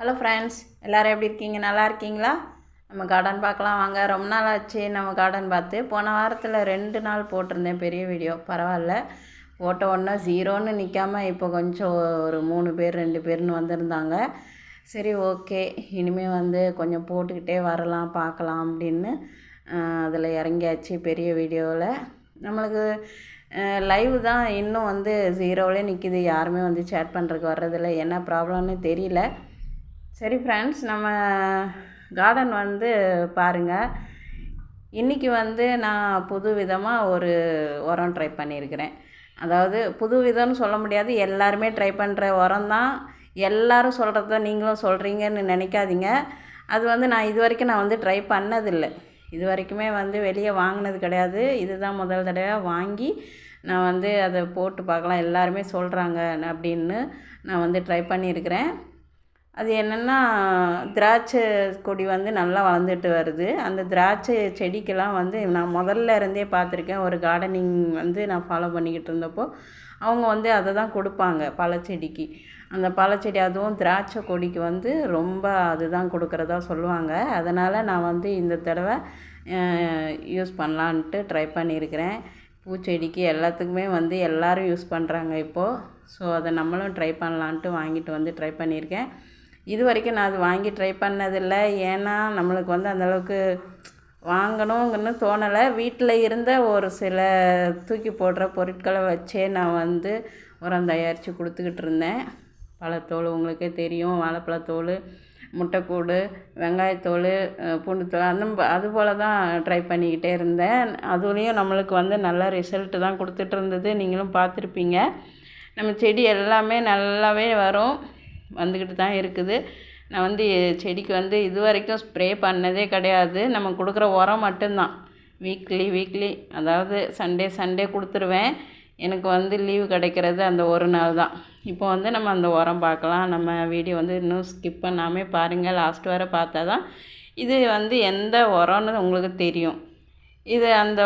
Hello friends எல்லோரும் எப்படி இருக்கீங்க? நல்லா இருக்கீங்களா? நம்ம கார்டன் பார்க்கலாம். வாங்க ரொம்ப நாள் ஆச்சு. நம்ம கார்டன் பார்த்து போன வாரத்தில் ரெண்டு நாள் போட்டிருந்தேன். பெரிய வீடியோ. பரவாயில்ல. போட்ட உடனே ஜீரோன்னு நிற்காம இப்போ கொஞ்சம் ஒரு மூணு பேர் ரெண்டு பேர்னு வந்திருந்தாங்க. சரி ஓகே இனிமேல் வந்து கொஞ்சம் போட்டுக்கிட்டே வரலாம் பார்க்கலாம் அப்படின்னு அதில் இறங்கியாச்சு பெரிய வீடியோவில் நம்மளுக்கு லைவ் தான் இன்னும் வந்து ஜீரோவிலே நிற்கிது யாருமே வந்து சேட் பண்ணுறதுக்கு வர்றதில்ல. என்ன ப்ராப்ளம்னு தெரியல. சரி ஃப்ரெண்ட்ஸ் நம்ம கார்டன் வந்து பாருங்கள் இன்றைக்கி வந்து நான் புது விதமாக ஒரு உரம் ட்ரை பண்ணியிருக்கிறேன் அதாவது புது விதம்னு சொல்ல முடியாது எல்லாருமே ட்ரை பண்ணுற உரம் தான். எல்லோரும் சொல்கிறத நீங்களும் சொல்கிறீங்கன்னு நினைக்காதீங்க. அது வந்து நான் இது வரைக்கும் நான் வந்து ட்ரை பண்ணதில்லை. இது வரைக்குமே வந்து வெளியே வாங்கினது கிடையாது. இதுதான் முதல் தடவையாக வாங்கி நான் வந்து அதை போட்டு பார்க்கலாம் எல்லாருமே சொல்கிறாங்க அப்படின்னு நான் வந்து ட்ரை பண்ணியிருக்கிறேன் அது என்னென்னா திராட்சை கொடி வந்து நல்லா வளர்ந்துட்டு வருது. அந்த திராட்சை செடிக்கெல்லாம் வந்து நான் முதல்ல இருந்தே பார்த்துருக்கேன். ஒரு கார்டனிங் வந்து நான் ஃபாலோ பண்ணிக்கிட்டு இருந்தப்போ அவங்க வந்து அதை தான் கொடுப்பாங்க பழச்செடிக்கு. அந்த பழச்செடி அதுவும் திராட்சை கொடிக்கு வந்து ரொம்ப அதுதான் கொடுக்குறதா சொல்லுவாங்க. அதனால் நான் வந்து இந்த தடவை யூஸ் பண்ணலான்ட்டு ட்ரை பண்ணியிருக்கிறேன். பூச்செடிக்கு எல்லாத்துக்குமே வந்து எல்லோரும் யூஸ் பண்ணுறாங்க இப்போது ஸோ அதை நம்மளும் ட்ரை பண்ணலான்ட்டு வாங்கிட்டு வந்து ட்ரை பண்ணியிருக்கேன். இது வரைக்கும் நான் அது வாங்கி ட்ரை பண்ணதில்லை. ஏன்னா நம்மளுக்கு வந்து அந்தளவுக்கு வாங்கணுங்கன்னு தோணலை. வீட்டில் இருந்த ஒரு சில தூக்கி போடுற பொருட்களை வச்சே நான் வந்து உரம் தயாரித்து கொடுத்துக்கிட்டு இருந்தேன். பழத்தோல் உங்களுக்கே தெரியும். வாழைப்பழத்தோல் முட்டைக்கூடு வெங்காயத்தோல் பூண்டுத்தோல் அந்த அதுபோல் தான் ட்ரை பண்ணிக்கிட்டே இருந்தேன். அதுலேயும் நம்மளுக்கு வந்து நல்ல ரிசல்ட்டு தான் கொடுத்துட்டு இருந்தது. நீங்களும் பார்த்துருப்பீங்க. நம்ம செடி எல்லாமே நல்லாவே வரும். வந்துக்கிட்டு தான் இருக்குது. நான் வந்து செடிக்கு வந்து இது வரைக்கும் ஸ்ப்ரே பண்ணதே கிடையாது. நம்ம கொடுக்குற உரம் மட்டும்தான். வீக்லி வீக்லி அதாவது சண்டே சண்டே கொடுத்துருவேன். எனக்கு வந்து லீவு கிடைக்கிறது அந்த ஒரு நாள் தான். இப்போ வந்து நம்ம அந்த உரம் பார்க்கலாம். நம்ம வீடியோ வந்து இன்னும் ஸ்கிப் பண்ணாமல் பாருங்கள் லாஸ்ட் வரை பார்த்தா தான் இது வந்து எந்த உரம்னு உங்களுக்கு தெரியும். இது அந்த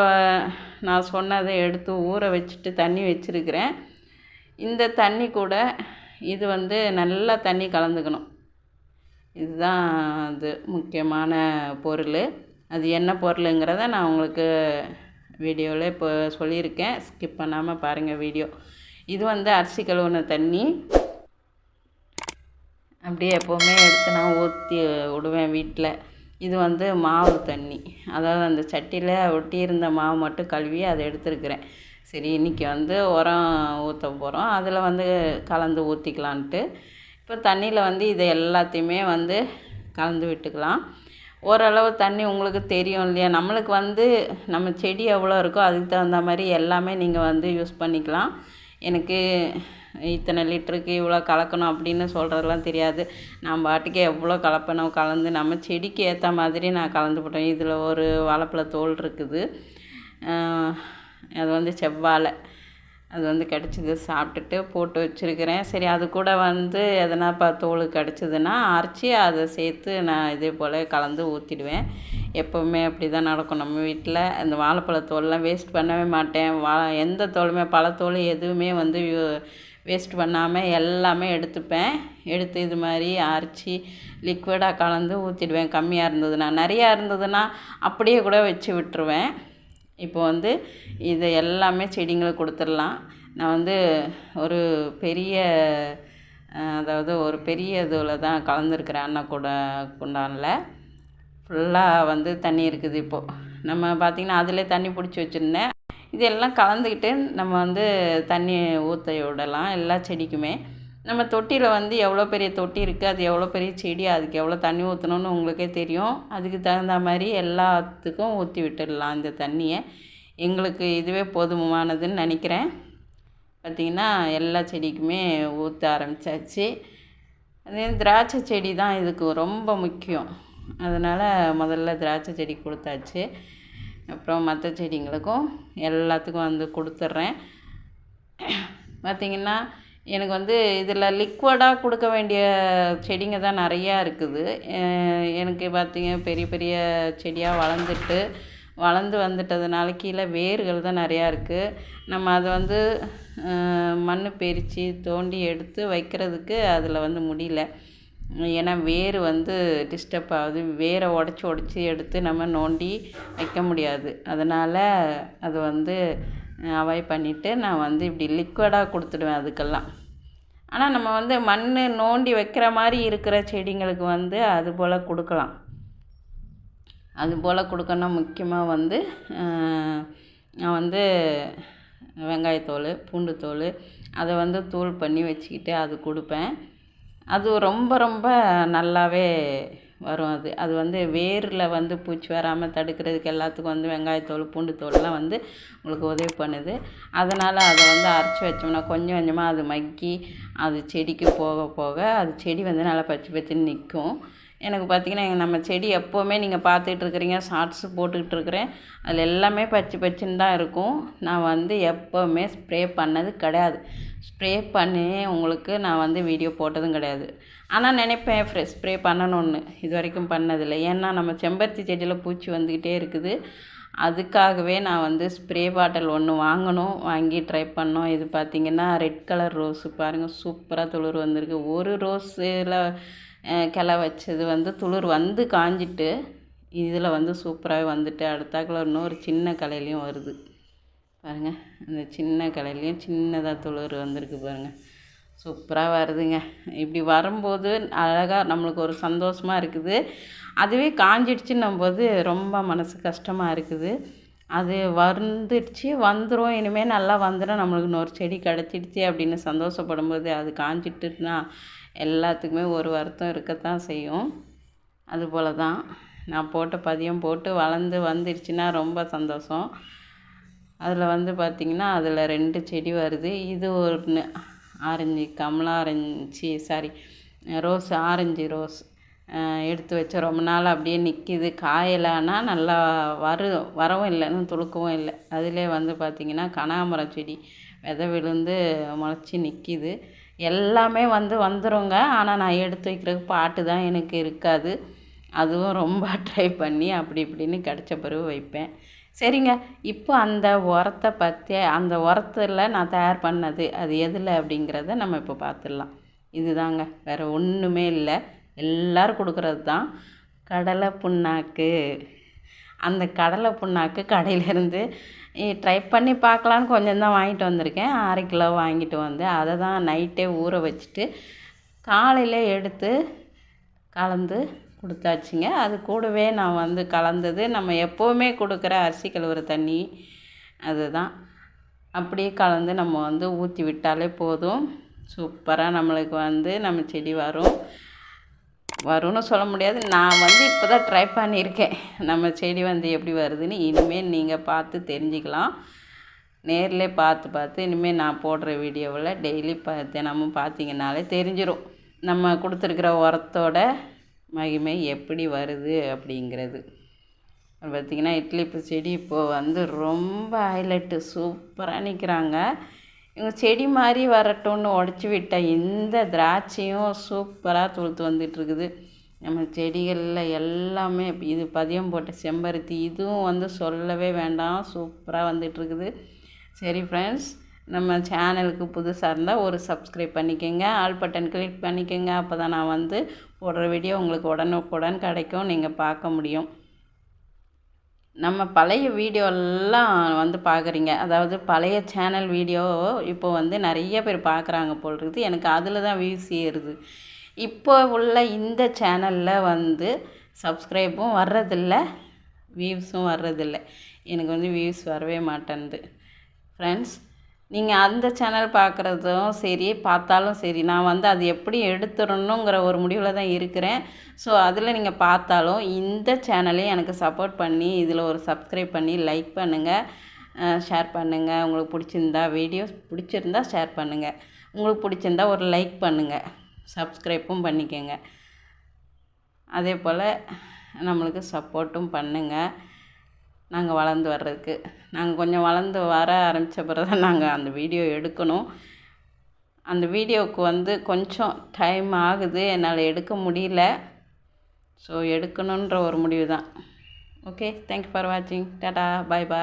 நான் சொன்னதை எடுத்து ஊற வச்சுட்டு தண்ணி வச்சுருக்கிறேன். இந்த தண்ணி கூட இது வந்து நல்லா தண்ணி கலந்துக்கணும். இதுதான் அது முக்கியமான பொருள். அது என்ன பொருளுங்கிறத நான் உங்களுக்கு வீடியோவில் இப்போ சொல்லியிருக்கேன். ஸ்கிப் பண்ணாமல் பாருங்கள் வீடியோ. இது வந்து அரிசி கழுவுன தண்ணி. அப்படியே எப்போவுமே எடுத்து நான் ஊற்றி விடுவேன் வீட்டில். இது வந்து மாவு தண்ணி. அதாவது அந்த சட்டியில் ஒட்டியிருந்த மாவு மட்டும் கழுவி அதை எடுத்துருக்கிறேன். சரி இன்றைக்கி வந்து உரம் ஊற்ற போகிறோம் அதில் வந்து கலந்து ஊற்றிக்கலான்ட்டு இப்போ தண்ணியில் வந்து இதை எல்லாத்தையுமே வந்து கலந்து விட்டுக்கலாம். ஓரளவு தண்ணி உங்களுக்கு தெரியும் இல்லையா? நம்மளுக்கு வந்து நம்ம செடி எவ்வளோ இருக்கோ அதுக்கு தகுந்த மாதிரி எல்லாமே நீங்கள் வந்து யூஸ் பண்ணிக்கலாம். எனக்கு இத்தனை லிட்டருக்கு இவ்வளோ கலக்கணும் அப்படின்னு சொல்கிறதெல்லாம் தெரியாது. நான் பாட்டுக்கு எவ்வளோ கலப்பணும் கலந்து நம்ம செடிக்கு ஏற்ற மாதிரி நான் கலந்து போட்டேன் இதில் ஒரு வாழைப்பழ தோல் இருக்குது. அது வந்து செவ்வாழை. அது வந்து கிடச்சிது சாப்பிட்டுட்டு போட்டு வச்சுருக்கிறேன். சரி அது கூட வந்து எதனா இப்போ தோல் கிடச்சிதுன்னா அரைச்சி அதை சேர்த்து நான் இதே போல் கலந்து ஊற்றிடுவேன் எப்போவுமே அப்படி தான் நடக்கும். நம்ம வீட்டில் அந்த வாழைப்பழ தோல்லாம் வேஸ்ட் பண்ணவே மாட்டேன். வா எந்த தோலுமே பழத்தோல் எதுவுமே வந்து வேஸ்ட் பண்ணாமல் எல்லாமே எடுத்துப்பேன். எடுத்து இது மாதிரி அரைச்சி லிக்விடாக கலந்து ஊற்றிடுவேன் கம்மியாக இருந்ததுன்னா. நிறையா இருந்ததுன்னா அப்படியே கூட வச்சு விட்டுருவேன். இப்போ வந்து இது எல்லாமே செடிங்களுக்கு கொடுத்துடலாம். நான் வந்து ஒரு பெரிய அதாவது ஒரு பெரிய இதில் தான் கலந்துருக்கிறேன் அன்ன கூட குண்டானில். ஃபுல்லாக வந்து தண்ணி இருக்குது இப்போது நம்ம பார்த்திங்கன்னா அதிலே தண்ணி பிடிச்சி வச்சுருந்தேன். இதெல்லாம் கலந்துக்கிட்டு நம்ம வந்து தண்ணி ஊற்ற விடலாம் எல்லா செடிக்குமே. நம்ம தொட்டியில் வந்து எவ்வளோ பெரிய தொட்டி இருக்குது அது எவ்வளோ பெரிய செடி அதுக்கு எவ்வளோ தண்ணி ஊற்றணுன்னு உங்களுக்கே தெரியும். அதுக்கு தகுந்த மாதிரி எல்லாத்துக்கும் ஊற்றி விட்டுடலாம் இந்த தண்ணியை. எங்களுக்கு இதுவே போதுமானதுன்னு நினைக்கிறேன். பார்த்திங்கன்னா எல்லா செடிக்குமே ஊற்ற ஆரம்பித்தாச்சு அதே திராட்சை செடி தான் இதுக்கு ரொம்ப முக்கியம். அதனால் முதல்ல திராட்சை செடி கொடுத்தாச்சு. அப்புறம் மற்ற செடிங்களுக்கும் எல்லாத்துக்கும் வந்து கொடுத்துட்றேன். பார்த்திங்கன்னா எனக்கு வந்து இதில் லிக்விடாக கொடுக்க வேண்டிய செடிங்க தான் நிறையா இருக்குது. எனக்கு பார்த்திங்க பெரிய பெரிய செடியாக வளர்ந்துட்டு வளர்ந்து வந்துட்டதுனால கீழே வேர்கள் தான் நிறையா இருக்குது நம்ம அதை வந்து மண் பறித்து தோண்டி எடுத்து வைக்கிறதுக்கு அதில் வந்து முடியல. ஏன்னா வேர் வந்து டிஸ்டர்ப் ஆகுது. வேரை உடச்சி உடச்சி எடுத்து நம்ம நோண்டி வைக்க முடியாது. அதனால் அது வந்து அவாய்ட் பண்ணிவிட்டு நான் வந்து இப்படி லிக்விடாக கொடுத்துடுவேன் அதுக்கெல்லாம். ஆனால் நம்ம வந்து மண் நோண்டி வைக்கிற மாதிரி இருக்கிற செடிங்களுக்கு வந்து அது போல் கொடுக்கலாம். அது போல் கொடுக்கணும் முக்கியமாக வந்து நான் வந்து வெங்காயத்தோல் பூண்டுத்தோல் அதை வந்து தூள் பண்ணி வச்சுக்கிட்டு அது கொடுப்பேன். அது ரொம்ப ரொம்ப நல்லாவே வரும் அது. அது வந்து வேரில் வந்து பூச்சி வராமல் தடுக்கிறதுக்கு எல்லாத்துக்கும் வந்து வெங்காயத்தோல் பூண்டுத்தோல்லாம் வந்து உங்களுக்கு உதவி பண்ணுது. அதனால் அதை வந்து அரைச்சி வச்சோம்னா கொஞ்சம் கொஞ்சமாக அது மக்கி அது செடிக்கு போக போக அது செடி வந்து நல்லா பச்சை பச்சைன்னு நிற்கும் எனக்கு பார்த்திங்கன்னா நம்ம செடி எப்போவுமே நீங்கள் பார்த்துட்டு இருக்கிறீங்க ஷார்ட்ஸு போட்டுக்கிட்டு இருக்கிறேன் அதில் எல்லாமே பச்சை பச்சைன்னு தான் இருக்கும். நான் வந்து எப்போவுமே ஸ்ப்ரே பண்ணது கிடையாது. ஸ்ப்ரே பண்ணி உங்களுக்கு நான் வந்து வீடியோ போட்டதும் கிடையாது. ஆனால் நினைப்பேன் ஃப்ரெஷ் ஸ்ப்ரே பண்ணணும்னு. இது வரைக்கும் பண்ணதில்லை. ஏன்னா நம்ம செம்பருத்தி செடியில் பூச்சி வந்துக்கிட்டே இருக்குது. அதுக்காகவே நான் வந்து ஸ்ப்ரே பாட்டில் ஒன்று வாங்கணும் வாங்கி ட்ரை பண்ணோம். இது பார்த்திங்கன்னா ரெட் கலர் ரோஸு பாருங்கள் சூப்பராக துளிர் வந்திருக்கு. ஒரு ரோஸில் கிளை வச்சது வந்து துளிர் வந்து காஞ்சிட்டு இதில் வந்து சூப்பராகவே வந்துட்டு அடுத்தாக்குல இன்னொரு சின்ன கலையிலையும் வருது. பாருங்கள் அந்த சின்ன கலையிலையும் சின்னதாக துளிர் வந்திருக்கு பாருங்கள் சூப்பராக வருதுங்க. இப்படி வரும்போது அழகாக நம்மளுக்கு ஒரு சந்தோஷமாக இருக்குது. அதுவே காஞ்சிடுச்சுன்னும் போது ரொம்ப மனசு கஷ்டமாக இருக்குது. அது வந்துடுச்சு வந்துடும் இனிமேல் நல்லா வந்துடும். நம்மளுக்கு இன்னொரு செடி கிடச்சிடுச்சு அப்படின்னு சந்தோஷப்படும் போது அது காஞ்சிட்டுனா எல்லாத்துக்குமே ஒரு வருத்தம் இருக்கத்தான் செய்யும். அதுபோல் தான் நான் போட்ட பதியம் போட்டு வளர்ந்து வந்துடுச்சின்னா ரொம்ப சந்தோஷம். அதில் வந்து பார்த்திங்கன்னா அதில் ரெண்டு செடி வருது. இது ஒன்று orange Kamala orange sorry rose orange rose எடுத்து வச்ச ரொம்ப நாள் அப்படியே நிற்கிது காயலைன்னா நல்லா வரு வரவும் இல்லை இன்னும் துளுக்கவும் இல்லை. அதிலே வந்து பார்த்திங்கன்னா கனகாமரம் செடி விதை விழுந்து முளைச்சி நிற்கிது எல்லாமே வந்து வந்துருங்க. ஆனால் நான் எடுத்து வைக்கிறதுக்கு பாட்டு தான் எனக்கு இருக்காது. அதுவும் ரொம்ப ட்ரை பண்ணி அப்படி இப்படின்னு கிடச்ச பிறகு வைப்பேன். சரிங்க. இப்போ அந்த உரத்தை பற்றி அந்த உரத்தில் நான் தயார் பண்ணது அது எதில் அப்படிங்கிறத நம்ம இப்போ பார்த்துடலாம். இதுதாங்க. வேறு ஒன்றுமே இல்லை. எல்லோரும் கொடுக்குறது தான். கடலை புண்ணாக்கு. அந்த கடலை புண்ணாக்கு கடையிலேருந்து ட்ரை பண்ணி பார்க்கலான்னு கொஞ்சம் தான் வாங்கிட்டு வந்திருக்கேன். அரை கிலோ வாங்கிட்டு வந்து அதை தான் நைட்டே ஊற வச்சுட்டு காலையில் எடுத்து கலந்து கொடுத்தாச்சுங்க. அது கூடவே நான் வந்து கலந்தது. நம்ம எப்போவுமே கொடுக்குற அரிசி கழுவுற தண்ணி அதுதான். அப்படியே கலந்து நம்ம வந்து ஊற்றி விட்டாலே போதும். சூப்பராக நம்மளுக்கு வந்து நம்ம செடி வரும். வரும்னு சொல்ல முடியாது. நான் வந்து இப்போ தான் ட்ரை பண்ணியிருக்கேன். நம்ம செடி வந்து எப்படி வருதுன்னு. இனிமேல் நீங்கள் பார்த்து தெரிஞ்சுக்கலாம். நேரில் பார்த்து பார்த்து இனிமேல் நான் போடுற வீடியோவில் டெய்லி பா தினமும் பார்த்தீங்கனாலே தெரிஞ்சிடும் நம்ம கொடுத்துருக்குற உரத்தோட மகிமை எப்படி வருது அப்படிங்கிறது. பார்த்திங்கன்னா இட்லி செடி இப்போது வந்து ரொம்ப ஹைலைட்டு சூப்பராக நிற்கிறாங்க செடி மாதிரி வரட்டும்னு உடச்சி விட்ட இந்த திராட்சையும் சூப்பராக துளுத்து வந்துட்டுருக்குது. நம்ம செடிகளில் எல்லாமே இது பதியம் போட்ட செம்பருத்தி இதுவும் வந்து சொல்லவே வேண்டாம் சூப்பராக வந்துட்டுருக்குது. சரி ஃப்ரெண்ட்ஸ் நம்ம சேனலுக்கு புதுசாக இருந்தால் ஒரு சப்ஸ்கிரைப் பண்ணிக்கோங்க ஆல் பட்டன் கிளிக் பண்ணிக்கோங்க. அப்போ தான் நான் வந்து போடுற வீடியோ உங்களுக்கு உடனுக்குடன் கிடைக்கும் நீங்கள் பார்க்க முடியும். நம்ம பழைய வீடியோலாம் வந்து பார்க்குறீங்க அதாவது பழைய சேனல் வீடியோ இப்போ வந்து நிறைய பேர் பார்க்குறாங்க போல் இருக்குது. எனக்கு அதில் தான் வியூஸ் ஏறுது. இப்போ உள்ள இந்த சேனலில் வந்து சப்ஸ்கிரைப்பும் வர்றதில்ல வியூஸும் வர்றதில்லை. எனக்கு வந்து வியூஸ் வரவே மாட்டேன்து. ஃப்ரெண்ட்ஸ் நீங்கள் அந்த சேனல் பார்க்குறதும் சரி பார்த்தாலும் சரி நான் வந்து அது எப்படி எடுத்துடணுங்கிற ஒரு முடிவில் தான் இருக்கிறேன். ஸோ அதில் நீங்கள் பார்த்தாலும் இந்த சேனலையும் எனக்கு சப்போர்ட் பண்ணி இதில் ஒரு சப்ஸ்கிரைப் பண்ணி லைக் பண்ணுங்கள் ஷேர் பண்ணுங்கள் உங்களுக்கு பிடிச்சிருந்தா வீடியோஸ் பிடிச்சிருந்தா ஷேர் பண்ணுங்கள் உங்களுக்கு பிடிச்சிருந்தா ஒரு லைக் பண்ணுங்கள் சப்ஸ்கிரைப்பும் பண்ணிக்கோங்க. அதே போல் நம்மளுக்கு சப்போர்ட்டும் பண்ணுங்கள் நாங்கள் வளர்ந்து வர்றதுக்கு. நாங்கள் கொஞ்சம் வளர்ந்து வர ஆரம்பித்த பிறகு தான் நாங்கள் அந்த வீடியோ எடுக்கணும். அந்த வீடியோவுக்கு வந்து கொஞ்சம் டைம் ஆகுது. என்னால் எடுக்க முடியல. ஸோ எடுக்கணுன்ற ஒரு முடிவு தான். ஓகே தேங்க்யூ ஃபார் வாட்சிங் டாடா பாய் பாய்